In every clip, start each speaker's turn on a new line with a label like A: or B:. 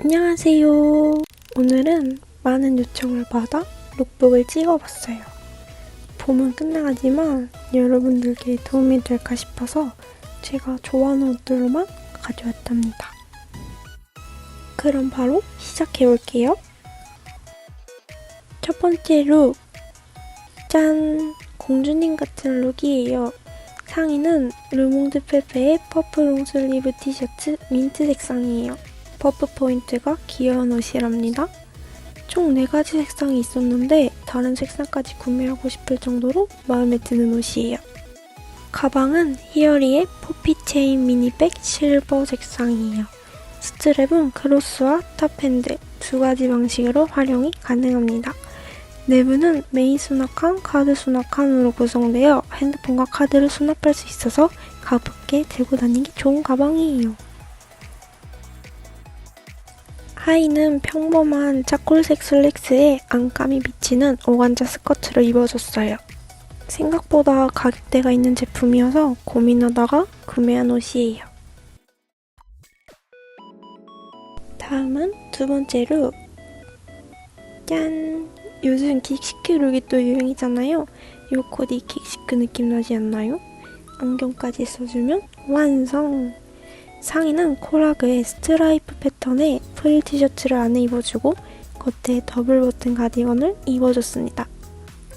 A: 안녕하세요. 오늘은 많은 요청을 받아 룩북을 찍어봤어요. 봄은 끝나가지만 여러분들께 도움이 될까 싶어서 제가 좋아하는 옷들로만 가져왔답니다. 그럼 바로 시작해볼게요. 첫 번째 룩. 짠! 공주님 같은 룩이에요. 상의는 르몽드 페페의 퍼플 롱슬리브 티셔츠 민트 색상이에요. 버프 포인트가 귀여운 옷이랍니다. 총 4가지 색상이 있었는데 다른 색상까지 구매하고 싶을 정도로 마음에 드는 옷이에요. 가방은 히어리의 포피 체인 미니백 실버 색상이에요. 스트랩은 크로스와 탑핸드 두 가지 방식으로 활용이 가능합니다. 내부는 메인 수납칸, 카드 수납칸으로 구성되어 핸드폰과 카드를 수납할 수 있어서 가볍게 들고 다니기 좋은 가방이에요. 하의는 평범한 차콜색 슬랙스에 안감이 비치는 오간자 스커트를 입어줬어요. 생각보다 가격대가 있는 제품이어서 고민하다가 구매한 옷이에요. 다음은 두 번째 룩. 짠! 요즘 킥시크 룩이 또 유행이잖아요. 요 코디 킥시크 느낌 나지 않나요? 안경까지 써주면 완성! 상의는 코라그의 스트라이프 패턴의 프릴 티셔츠를 안에 입어주고 겉에 더블 버튼 가디건을 입어줬습니다.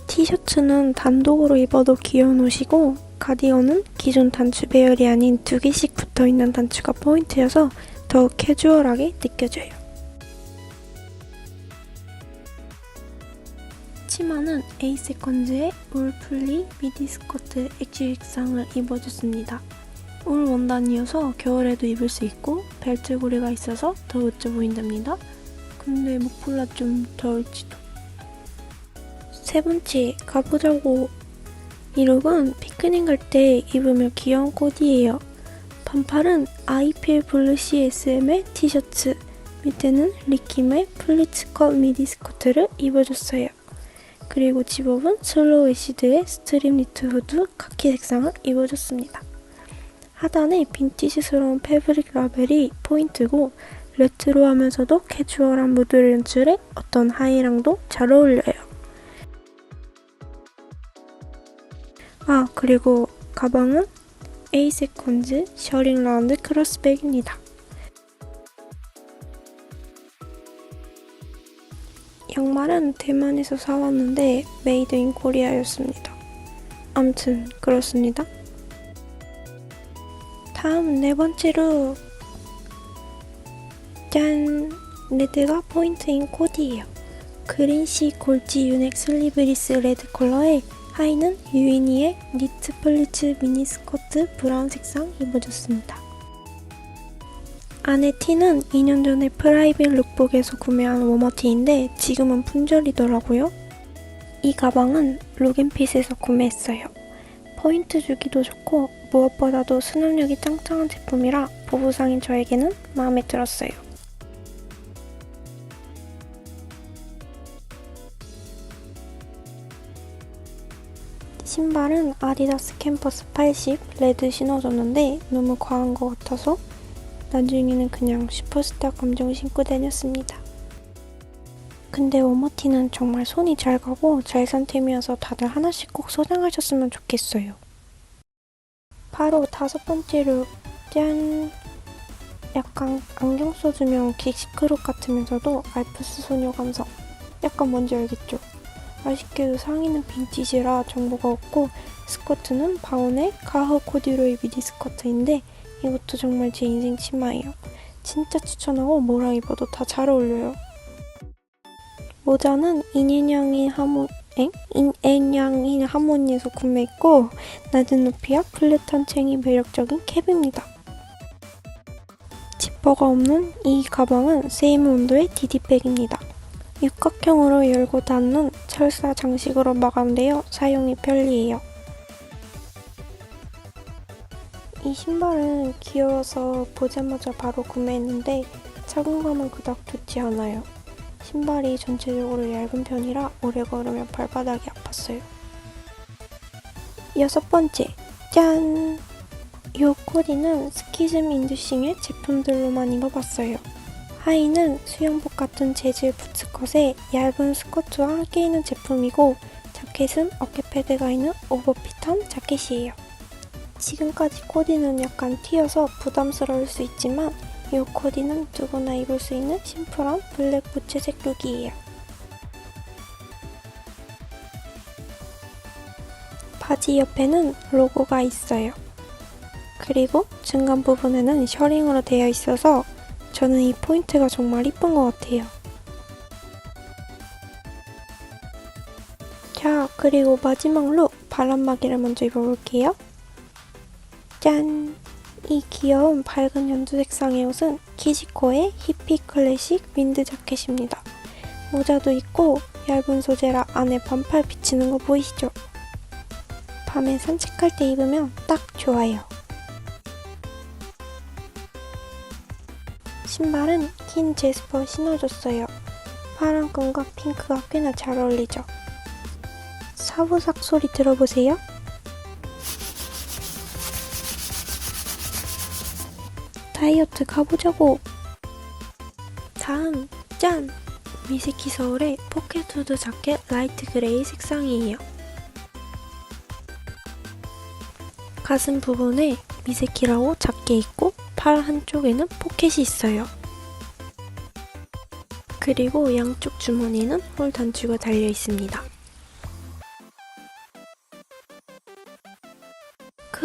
A: 티셔츠는 단독으로 입어도 귀여운 옷이고 가디건은 기존 단추 배열이 아닌 두 개씩 붙어 있는 단추가 포인트여서 더욱 캐주얼하게 느껴져요. 치마는 에이세컨즈의 울플리 미디 스커트 XX상을 입어줬습니다. 울 원단이어서 겨울에도 입을 수 있고 벨트 고리가 있어서 더 멋져 보인답니다. 근데 목폴라 좀 더울지도. 세 번째, 가보자고. 이 룩은 피크닉 갈 때 입으면 귀여운 코디예요. 반팔은 아이필 블루 CSM의 티셔츠, 밑에는 리킴의 플리츠컷 미디 스커트를 입어줬어요. 그리고 집업은 슬로우 애시드의 스트림 니트 후드 카키 색상을 입어줬습니다. 하단에 빈티지스러운 패브릭 라벨이 포인트고 레트로하면서도 캐주얼한 무드를 연출해 어떤 하이랑도 잘 어울려요. 아 그리고 가방은 에이세컨즈 셔링 라운드 크로스백입니다. 양말은 대만에서 사왔는데 메이드 인 코리아였습니다. 암튼 그렇습니다. 다음 네 번째로 짠! 레드가 포인트인 코디예요. 그린시 골지 유넥 슬리브리스 레드 컬러에 하의는 유이니의 니트 플리츠 미니 스커트 브라운 색상 입어줬습니다. 안에 티는 2년 전에 프라이빗 룩북에서 구매한 워머티인데 지금은 품절이더라고요. 이 가방은 룩앤핏에서 구매했어요. 포인트 주기도 좋고 무엇보다도 수납력이 짱짱한 제품이라 보부상인 저에게는 마음에 들었어요. 신발은 아디다스 캠퍼스 80 레드 신어줬는데 너무 과한 것 같아서 나중에는 그냥 슈퍼스타 검정 신고 다녔습니다. 근데 워머티는 정말 손이 잘 가고 잘산 템이어서 다들 하나씩 꼭 소장하셨으면 좋겠어요. 바로 다섯 번째로 짠! 약간 안경 써주면 긱시크룩 같으면서도 알프스 소녀 감성. 약간 뭔지 알겠죠? 아쉽게도 상의는 빈티지라 정보가 없고 스커트는 바운의 가흐 코듀로이 미디 스커트인데 이것도 정말 제 인생 치마예요. 진짜 추천하고 뭐랑 입어도 다 잘 어울려요. 모자는 인앤양인 하모 엥? 인앤양인 하모니에서 구매했고 낮은 높이와 플랫한 챙이 매력적인 캡입니다. 지퍼가 없는 이 가방은 세이문도의 디디백입니다. 육각형으로 열고 닫는 철사 장식으로 마감되어 사용이 편리해요. 이 신발은 귀여워서 보자마자 바로 구매했는데 착용감은 그닥 좋지 않아요. 신발이 전체적으로 얇은 편이라 오래 걸으면 발바닥이 아팠어요. 여섯 번째, 짠! 이 코디는 스키즘 인듀싱의 제품들로만 입어봤어요. 하의는 수영복 같은 재질 부츠컷에 얇은 스커트와 함께 있는 제품이고 자켓은 어깨 패드가 있는 오버핏한 자켓이에요. 지금까지 코디는 약간 튀어서 부담스러울 수 있지만 이 코디는 누구나 입을 수 있는 심플한 블랙 부츠색 룩이에요. 바지 옆에는 로고가 있어요. 그리고 중간 부분에는 셔링으로 되어 있어서 저는 이 포인트가 정말 이쁜 것 같아요. 자, 그리고 마지막 룩 바람막이를 먼저 입어볼게요. 짠! 이 귀여운 밝은 연두 색상의 옷은 키지코의 히피 클래식 윈드 자켓입니다. 모자도 있고 얇은 소재라 안에 반팔 비치는 거 보이시죠? 밤에 산책할 때 입으면 딱 좋아요. 신발은 긴 제스퍼 신어줬어요. 파란 끈과 핑크가 꽤나 잘 어울리죠? 사부삭 소리 들어보세요. 다이어트 가보자고. 다음 짠! 미세키 서울의 포켓 후드 자켓 라이트 그레이 색상이에요. 가슴 부분에 미세키라고 작게 있고 팔 한쪽에는 포켓이 있어요. 그리고 양쪽 주머니는 홀 단추가 달려 있습니다.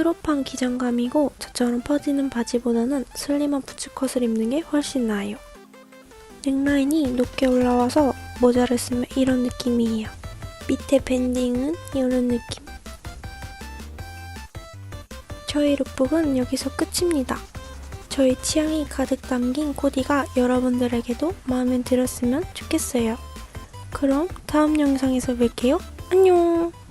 A: 크롭한 기장감이고 저처럼 퍼지는 바지보다는 슬림한 부츠컷을 입는 게 훨씬 나아요. 넥라인이 높게 올라와서 모자를 쓰면 이런 느낌이에요. 밑에 밴딩은 이런 느낌. 저희 룩북은 여기서 끝입니다. 저희 취향이 가득 담긴 코디가 여러분들에게도 마음에 들었으면 좋겠어요. 그럼 다음 영상에서 뵐게요. 안녕!